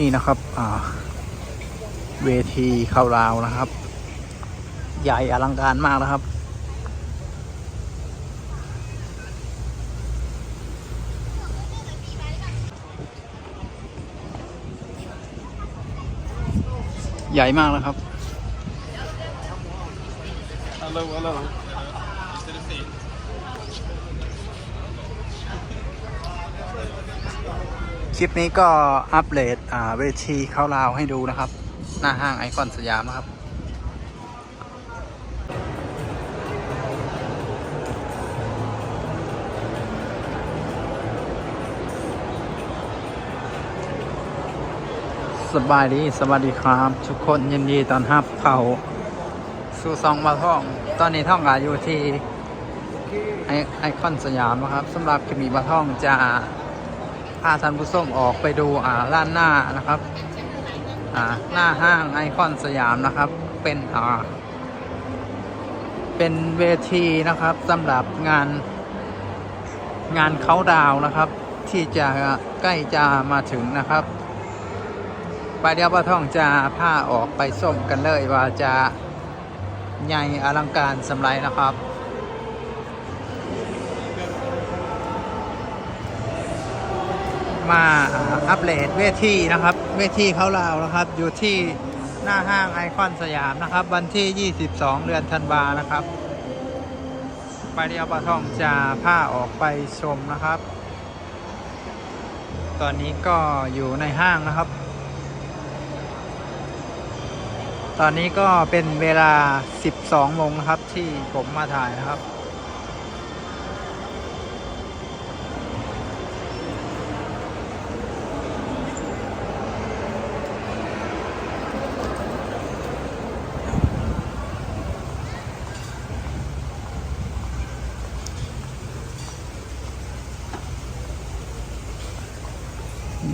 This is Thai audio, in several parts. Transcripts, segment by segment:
นี่นะครับเวทีเข้าราวนะครับ ใหญ่อลังการมากนะครับ ใหญ่มากนะครับ Hello, hello. คลิปนี้ก็อัปเดตอ่าเวทีเข้าราวให้ดูนะครับ หน้าห้างไอคอนสยามนะครับสบายดีสวัสดีครับ ทุกคนยินดีตอนรับเขาสู่ซองมาท่อง ตอนนี้ท่องกาอยู่ที่ไอไอคอนสยามนะครับสำหรับคลิปนี้มาท่องจะ พาท่านผู้ชมออกไปดูอ่าร้านหน้านะครับอ่าหน้าห้างไอคอนสยามนะครับ เป็นอ่าเป็นเวทีนะครับสำหรับงานงานเขาดาวน์นะครับ ที่จะใกล้จะมาถึงนะครับไปเดี๋ยวป้าท่องจะผ้าออกไปส้มกันเลยว่าจะใหญ่อลังการสำไรนะครับ มาอัปเดตเวทีนะครับ เวทีเขาลาวนะครับ อยู่ที่หน้าห้างไอคอนสยามนะครับ วันที่ 22 เดือนธันวานะครับ ไปเดียวป้าทองจะผ้าออกไปชมนะครับ ตอนนี้ก็อยู่ในห้างนะครับ ตอนนี้ก็เป็นเวลา 12โมงนะครับที่ผมมาถ่ายนะครับ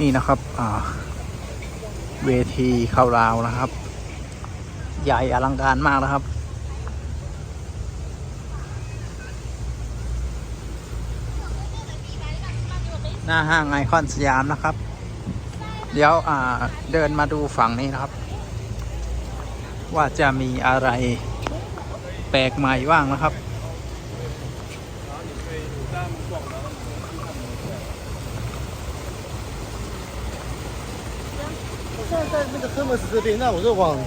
นี่นะครับเวทีเข้าราวนะครับ ใหญ่อลังการมากนะครับ หน้าห้างไอคอนสยามนะครับ เดี๋ยวเดินมาดูฝั่งนี้นะครับ ว่าจะมีอะไรแปลกใหม่บ้างนะครับ 现在在那个 Hermes 这边，那我就往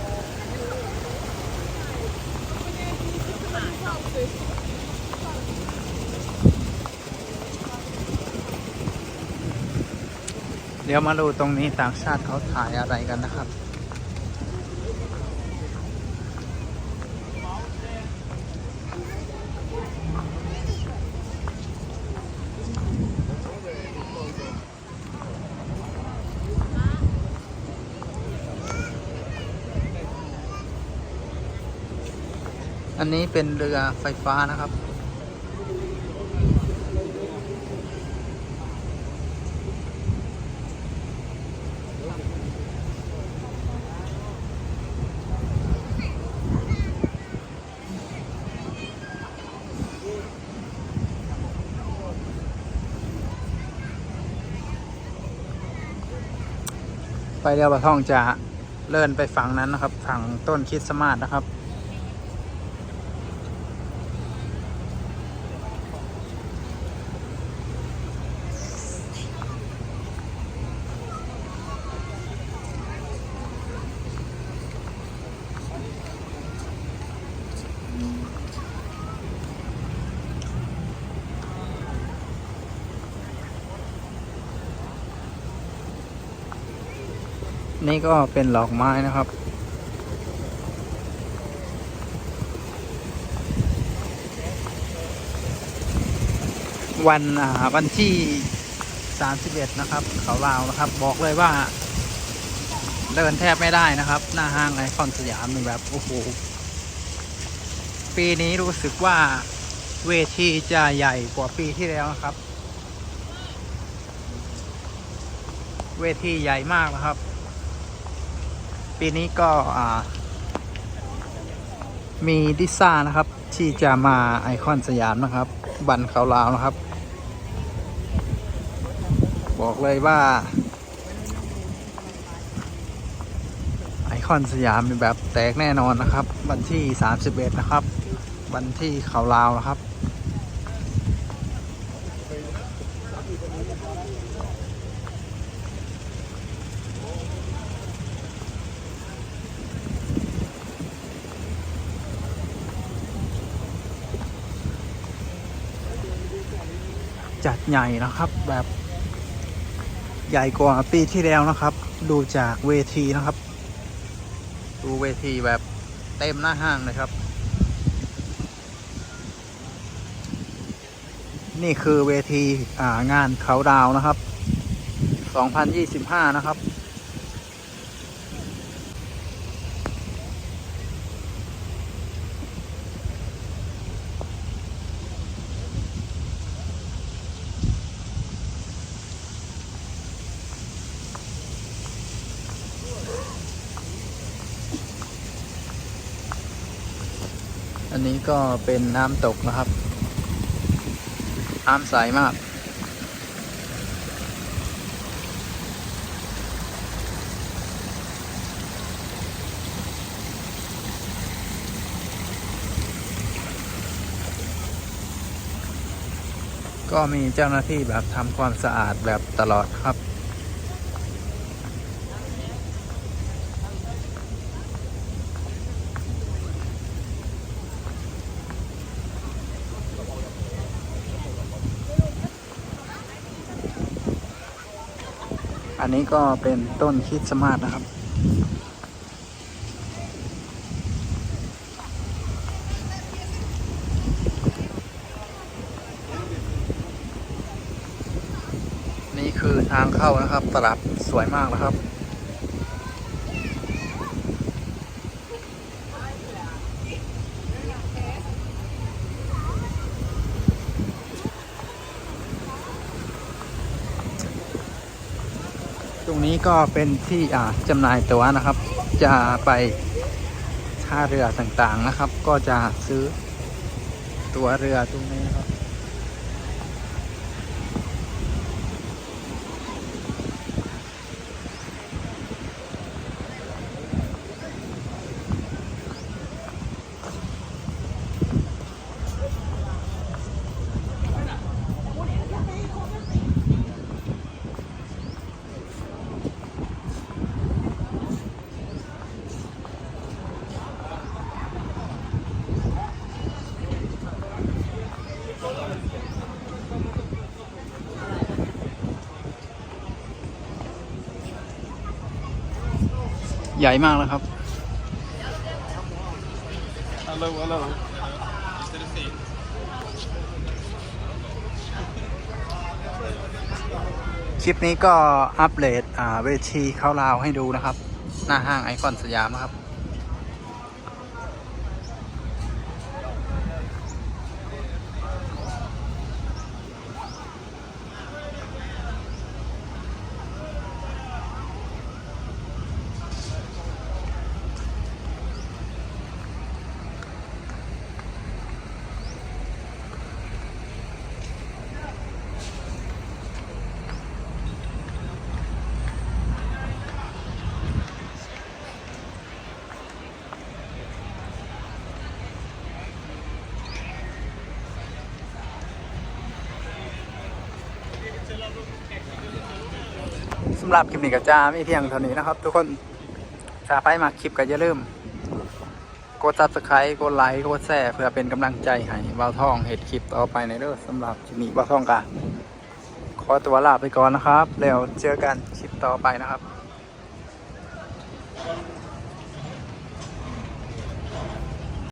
เดี๋ยวมาดูตรงนี้ต่างชาติเขาถ่ายอะไรกันนะครับ อันนี้เป็นเรือไฟฟ้านะครับไปเรือปลาท่องจะเลื่อนไปฝั่งนั้นนะครับ ฝั่งต้นคริดสต์มาสนะครับ นี่ก็เป็นหลอกไม้นะครับ วันอ่าวันที่ 31 นะครับ เขาลาวนะครับ บอกเลยว่า เดินแทบไม่ได้นะครับ หน้าห้างไอคอนสยามนี่แบบโอ้โหปีนี้รู้สึกว่าเวทีจะใหญ่กว่าปีที่แล้วนะครับ เวทีใหญ่มากนะครับ ปีนี้ก็มีดิซ่านะครับ ที่จะมาไอคอนสยามนะครับ บันเขาลาวนะครับ บอกเลยว่า ไอคอนสยามเป็นแบบแตกแน่นอนนะครับ วันที่ 31 นะครับ วันที่เขาลาวนะครับ จัดใหญ่นะครับแบบใหญ่กว่าปีที่แล้วนะครับ ดูจากเวทีนะครับ ดูเวทีแบบเต็มหน้าห้างนะครับ นี่คือเวทีงานเขาดาวน์นะครับ 2025 นะครับ อันนี้ก็เป็นน้ำตกนะครับ น้ำใสมากก็มีเจ้าหน้าที่แบบทำความสะอาดแบบตลอดครับ อันนี้ก็เป็นต้นคิดสมาร์ทนะครับ นี่คือทางเข้านะครับตลาดสวยมากนะครับ ตรงนี้ก็เป็นที่อ่าจำหน่ายตั๋วนะครับ จะไปท่าเรือต่างๆนะครับ ก็จะซื้อตั๋วเรือตรงนี้นะครับ ใหญ่มากนะครับ Hello, hello. คลิปนี้ก็อัปเดตอ่าเวทีเข้าลาวให้ดูนะครับ หน้าห้างไอคอนสยามนะครับำหรับคลิปนี้กับจามีเพียงเท่านี้นะครับ ทุกคนถ้าไปมาคลิปก็อย่าลืมกด subscribe กดไลค์กดแชร์เพื่อเป็นกำลังใจให้บ่าทองเห็ดคลิปต่อไปในเรื่องสำหรับคลิปนี้บ่าทองกะขอตัวลาไปก่อนนะครับ แล้วเจอกันคลิปต่อไปนะครับ